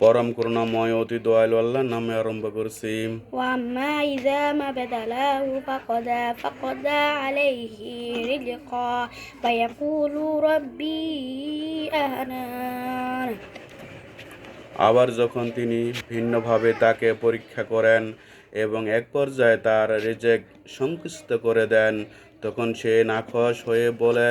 পরম করুণাময় অতি দয়ালু আল্লাহ নামে আরম্ভ করছি। আবার যখন তিনি ভিন্নভাবে তাকে পরীক্ষা করেন এবং এক পর্যায়ে তার রেজেক সংকুচিত করে দেন তখন সে নাখশ হয়ে বলে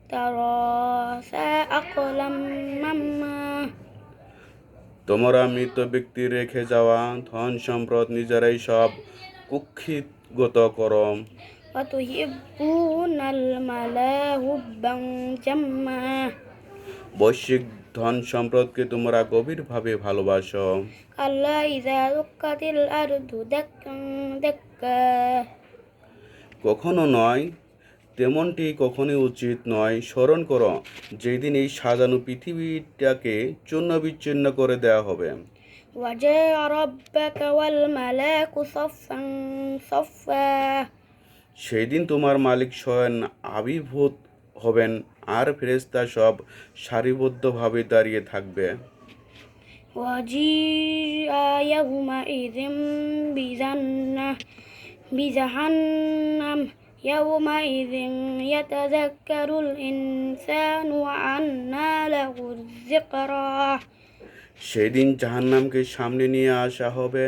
তোমরা মৃত ব্যক্তি রেখে যাওয়া ধন সম্পদ নিজেরাই সব কুক্ষিত গত করম বৈশ্বিক ধন সম্পদকে তোমরা গভীর ভাবে ভালোবাসো কখনো নয় তেমনটি কখনোই উচিত নয় স্মরণ করো যেদিন এই সাজানো পৃথিবীটাকে চূর্ণ বিচ্ছিন্ন করে দেওয়া হবে وجاء ربك والملاك صفا صفا সেই দিন তোমার মালিক স্বয়ং আবির্ভূত হবেন আর ফেরেস্তা সব সারিবদ্ধভাবে দাঁড়িয়ে থাকবে وجيء يومئذ بجنة بجهنم يومئذ يتذكر الإنسان وأنى له الذكرى সেই দিন জাহান্নামকে সামনে নিয়ে আসা হবে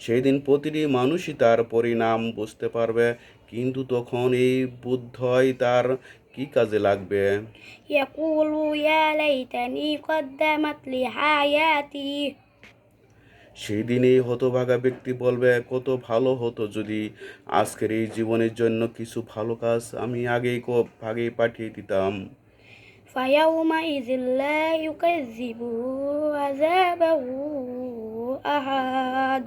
সেই দিন প্রতিটি মানুষই তার পরিণাম বুঝতে পারবে কিন্তু তখন এই বুদ্ধই তার কি কাজে লাগবে يقول يا ليتني قدمت لحياتي সেই দিন এই হতভাগা ব্যক্তি বলবে কত ভালো হতো যদি আজকের এই জীবনের জন্য কিছু ভালো কাজ আমি আগেই কো- আগেই পাঠিয়ে দিতাম فيومئذ لا يكذب عذابه أحد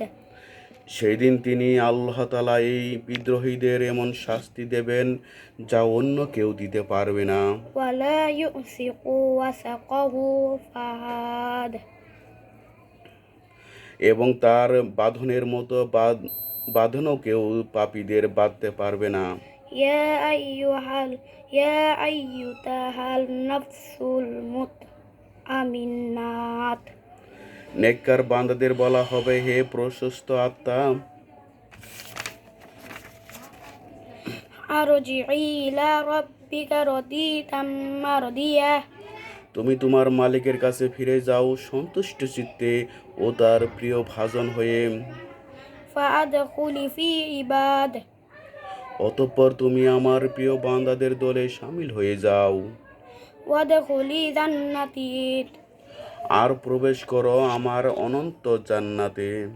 সেই দিন তিনি আল্লাহ তালা এই বিদ্রোহীদের এমন শাস্তি দেবেন যা অন্য কেউ দিতে পারবে না এবং তার বাঁধনের মতো বাঁধ- বাঁধনও কেউ পাপীদের বাঁধতে পারবে না يا أيها ال- يا أيتها النفس المطمئنات নেককার বান্দাদের বলা হবে হে প্রশস্ত আত্মা ارجعي إلى ربك رضية مرضية তুমি তোমার মালিকের কাছে ফিরে যাও সন্তুষ্ট চিত্তে ও তার প্রিয় ভাজন হয়ে। অতঃপর তুমি আমার প্রিয় বান্দাদের দলে সামিল হয়ে যাও। আর প্রবেশ করো আমার অনন্ত জান্নাতে।